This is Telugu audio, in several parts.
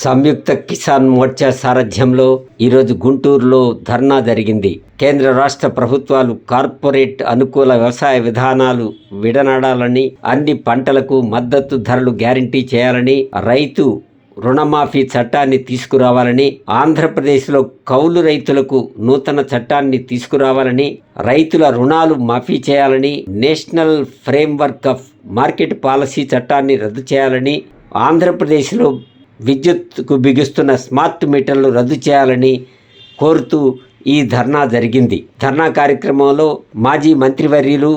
సంయుక్త కిసాన్ మోర్చా సారథ్యంలో ఈరోజు గుంటూరులో ధర్నా జరిగింది. కేంద్ర రాష్ట్ర ప్రభుత్వాలు కార్పొరేట్ అనుకూల వ్యవసాయ విధానాలు విడనాడాలని అన్ని పంటలకు మద్దతు ధరలు గ్యారంటీ చేయాలని రైతు రుణమాఫీ చట్టాన్ని తీసుకురావాలని ఆంధ్రప్రదేశ్లో కౌలు రైతులకు నూతన చట్టాన్ని తీసుకురావాలని రైతుల రుణాలు మాఫీ చేయాలని national framework of market policy చట్టాన్ని రద్దు చేయాలని ఆంధ్రప్రదేశ్లో విద్యుత్కు బిగుస్తున్న స్మార్ట్ మీటర్లు రద్దు చేయాలని కోరుతూ ఈ ధర్నా జరిగింది. ధర్నా కార్యక్రమంలో మాజీ మంత్రివర్యులు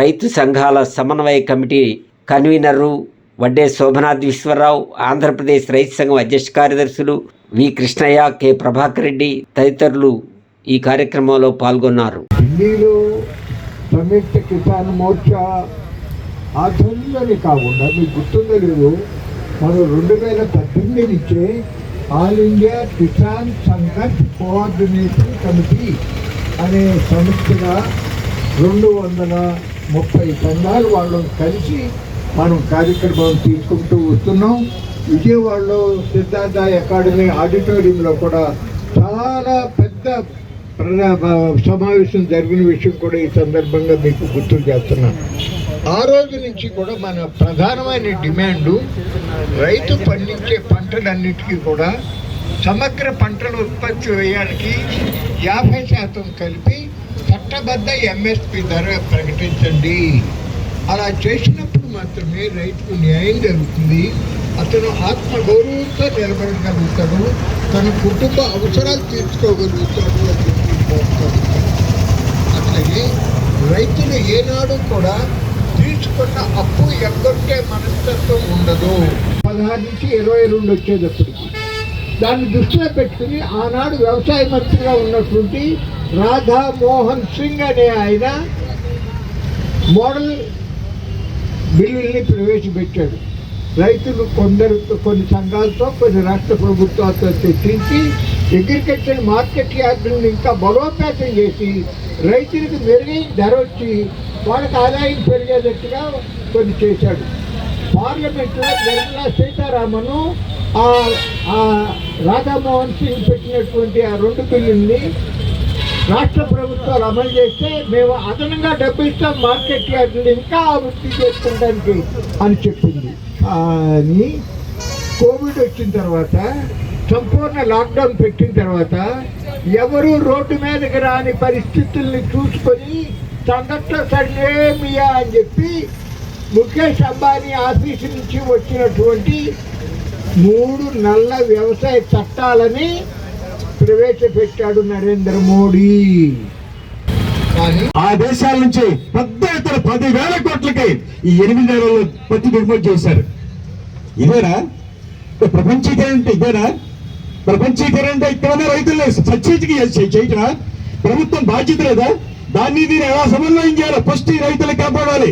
రైతు సంఘాల సమన్వయ కమిటీ కన్వీనరు వడ్డే శోభనాథ్ విశ్వరరావు ఆంధ్రప్రదేశ్ రైతు సంఘం అధ్యక్ష కార్యదర్శులు వి. కృష్ణయ్య కె. ప్రభాకర్ రెడ్డి తదితరులు ఈ కార్యక్రమంలో పాల్గొన్నారు. ఢిల్లీలో సంయుక్త కిసాన్ మోర్చా ఆధ్వర్యంలోనే కాకుండా మీకు గుర్తుందో లేదు మనం రెండు వేల పద్దెనిమిది నుంచే all India Kisan Sanghat coordination committee అనే సంస్థగా రెండు వందల ముప్పై సంఘాలు వాళ్ళని కలిసి మనం కార్యక్రమం తీసుకుంటూ వస్తున్నాం. విజయవాడలో సిద్ధార్థ అకాడమీ ఆడిటోరియంలో కూడా చాలా పెద్ద సమావేశం జరిగిన విషయం కూడా ఈ సందర్భంగా మీకు గుర్తు చేస్తున్నాను. ఆ రోజు నుంచి కూడా మన ప్రధానమైన డిమాండు రైతు పండించే పంటలన్నిటికీ కూడా సమగ్ర పంటల ఉత్పత్తి వ్యయానికి యాభై శాతం కలిపి చట్టబద్ధ ఎంఎస్పి ధర ప్రకటించండి. అలా చేసినప్పుడు మాత్రమే రైతుకు న్యాయం జరుగుతుంది. అతను ఆత్మగౌరవంతో నిలబడగలుగుతాడు. తన కుటుంబ అవసరాలు తీర్చుకోగలుగుతాడు అని చెప్పి అట్లాగే రైతులు ఏనాడు కూడా తీసుకున్న అప్పు ఎగ్గొట్టే మనస్తత్వం ఉండదు. పదహారు నుంచి ఇరవై రెండు వచ్చేటప్పటికి. దాన్ని దృష్టిలో పెట్టుకుని ఆనాడు వ్యవసాయ మంత్రిగా ఉన్నటువంటి రాధా మోహన్ సింగ్ అనే ఆయన మోడల్ బిల్లుల్ని ప్రవేశపెట్టాడు. రైతులు కొందరు కొన్ని సంఘాలతో కొన్ని రాష్ట్ర ప్రభుత్వాలతో చర్చించి అగ్రికల్చర్ మార్కెట్ యార్డులను ఇంకా బలోపేతం చేసి రైతులకు మెరుగైన ధర వచ్చి వాళ్ళకి ఆదాయం పెరిగేటట్టుగా కొన్ని చేశాడు. పార్లమెంట్లో నిర్మలా సీతారామను రాధామోహన్ సింగ్ పెట్టినటువంటి ఆ రెండు బిల్లుల్ని రాష్ట్ర ప్రభుత్వాలు అమలు చేస్తే మేము అదనంగా డబ్బు ఇస్తాం మార్కెట్ యార్డులు ఇంకా అభివృద్ధి చేసుకోవడానికి అని చెప్పింది. కానీ కోవిడ్ వచ్చిన తర్వాత సంపూర్ణ లాక్డౌన్ పెట్టిన తర్వాత ఎవరు రోడ్డు మీదకి రాని పరిస్థితుల్ని చూసుకొని సంఘటన సర్వేమియా అని చెప్పి ముఖేష్ అంబానీ ఆఫీసు నుంచి వచ్చినటువంటి మూడు నల్ల వ్యవసాయ చట్టాలని ప్రవేశపెట్టాడు నరేంద్ర మోడీ. ఆ దేశాల నుంచి పెద్ద ఎత్తున పదివేల కోట్లకి ఈ ఎనిమిది నెలల్లో పత్తి దిగుమతి చేశారు. ఇదేనా? ప్రపంచీకరణ ఇదేనా? ప్రపంచీకరణ ఇక్కడనే రైతులు సచ్చేతికి చేయటం ప్రభుత్వం బాధ్యత లేదా? దాన్ని దీన్ని ఎలా సమన్వయం చేయాలి ఫస్ట్ ఈ రైతులు కాపాడాలి.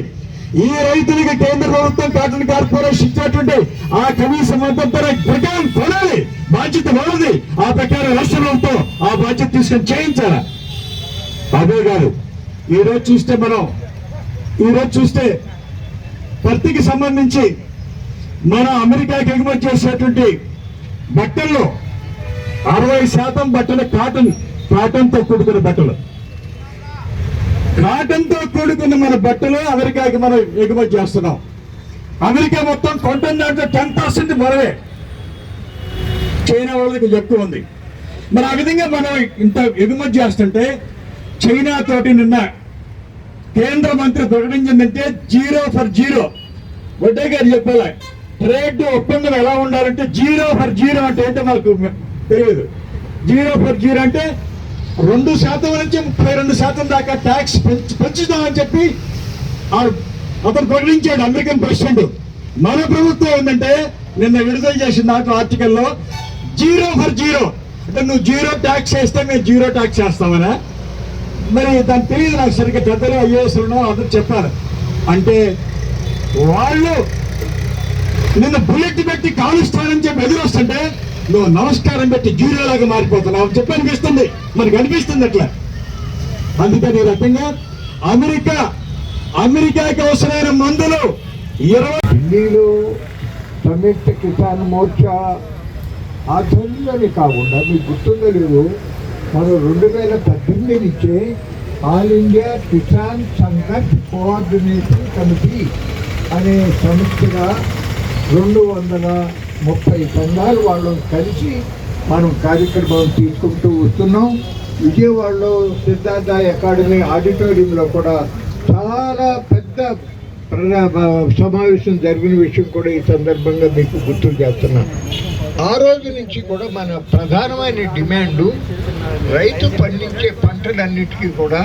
ఈ రైతులకి కేంద్ర ప్రభుత్వం కాటన్ కార్పొరేషన్ ఇచ్చినటువంటి ఆ కనీసం మద్దతు ప్రకారం కొనాలి. బాధ్యత వాళ్ళది. ఆ ప్రకారం రాష్ట్ర ప్రభుత్వం ఆ బాధ్యత తీసుకొని చేయించాలా? అదే కాదు. ఈరోజు చూస్తే మనం ఈరోజు చూస్తే పత్తికి సంబంధించి మన అమెరికాకి ఎగుమతి చేసేటువంటి బట్టల్లో అరవై శాతం బట్టలు కాటన్ కాటన్తో కూడుకున్న బట్టలు. కాటన్తో కూడుకున్న మన బట్టలు అమెరికాకి మనం ఎగుమతి చేస్తున్నాం. అమెరికా మొత్తం కొంటున్న దాంట్లో టెన్ పర్సెంట్ మనమే చైనా వాళ్ళకి ఎక్కువ ఉంది. మరి ఆ విధంగా మనం ఇంత ఎగుమతి చేస్తుంటే చైనా తోటి నిన్న కేంద్ర మంత్రి ప్రకటించిందంటే జీరో ఫర్ జీరో. వడ్డే గారు చెప్పాలి ట్రేడ్ ఒప్పందం ఎలా ఉండాలంటే జీరో ఫర్ జీరో అంటే ఏంటో మాకు తెలియదు జీరో ఫర్ జీరో అంటే రెండు శాతం నుంచి ముప్పై రెండు శాతం దాకా ట్యాక్స్ పెంచుదామని చెప్పి అతను ప్రకటించాడు అమెరికన్ ప్రెసిడెంట్ మన ప్రభుత్వం ఏంటంటే నిన్న విడుదల చేసిన దాంట్లో ఆర్టికల్లో జీరో ఫర్ జీరో అంటే నువ్వు జీరో ట్యాక్స్ వేస్తే మేము జీరో ట్యాక్స్ చేస్తామనే. మరి దాని తెలియదు నాకు సరిగ్గా పెద్దలు ఐఏఎస్ అందరూ చెప్పారు. అంటే వాళ్ళు నిన్న బుల్లెట్ పెట్టి కాలుస్తానని చెప్పి ఎదురొస్తుంటే నువ్వు నమస్కారం పెట్టి జీరోలాగా మారిపోతున్నావు. చెప్పి అనిపిస్తుంది. మనకు అనిపిస్తుంది అట్లా. అందుకని రకంగా అమెరికా అమెరికాకి అవసరమైన మందులు ఇరవై ఢిల్లీలో సంయుక్త కిసాన్ మోర్చా ఆ కాకుండా మీకు గుర్తుందో లేదు మనం రెండు వేల పద్దెనిమిది నుంచే all India Kisan Sanghat coordination committee అనే సంస్థగా రెండు వందల ముప్పై సంఘాలు వాళ్ళని కలిసి మనం కార్యక్రమం తీసుకుంటూ వస్తున్నాం. విజయవాడలో సిద్ధార్థ అకాడమీ ఆడిటోరియంలో కూడా చాలా పెద్ద సమావేశం జరిగిన విషయం కూడా ఈ సందర్భంగా మీకు గుర్తు చేస్తున్నాను ఆ రోజు నుంచి కూడా మన ప్రధానమైన డిమాండు రైతు పండించే పంటలన్నిటికీ కూడా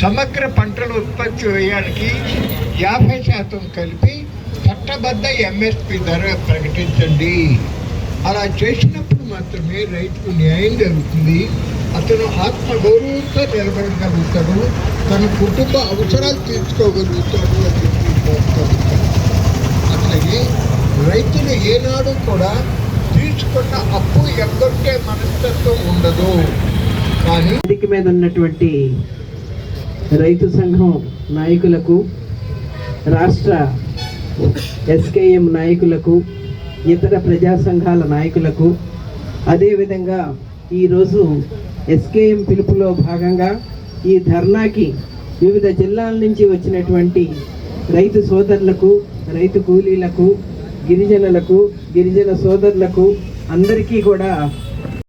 సమగ్ర పంటల ఉత్పత్తి వ్యయానికి యాభై శాతం కలిపి చట్టబద్ధ ఎంఎస్పి ధర ప్రకటించండి. అలా చేసినప్పుడు మాత్రమే రైతుకు న్యాయం జరుగుతుంది. అతను ఆత్మగౌరవంతో నిలబడగలుగుతాడు. తన కుటుంబ అవసరాలు తీర్చుకోగలుగుతాడు అని చెప్పి అట్లాగే రైతులు ఏనాడు కూడా తీసుకున్న అప్పు ఎగ్గొట్టే మనస్తత్వం ఉండదు. కానీ మీద ఉన్నటువంటి రైతు సంఘం నాయకులకు రాష్ట్ర ఎస్కేఎం నాయకులకు ఇతర ప్రజా సంఘాల నాయకులకు అదేవిధంగా ఈరోజు ఎస్కేఎం పిలుపులో భాగంగా ఈ ధర్నాకి వివిధ జిల్లాల నుంచి వచ్చినటువంటి రైతు సోదరులకు రైతు కూలీలకు గిరిజనులకు గిరిజన సోదరులకు అందరికీ కూడా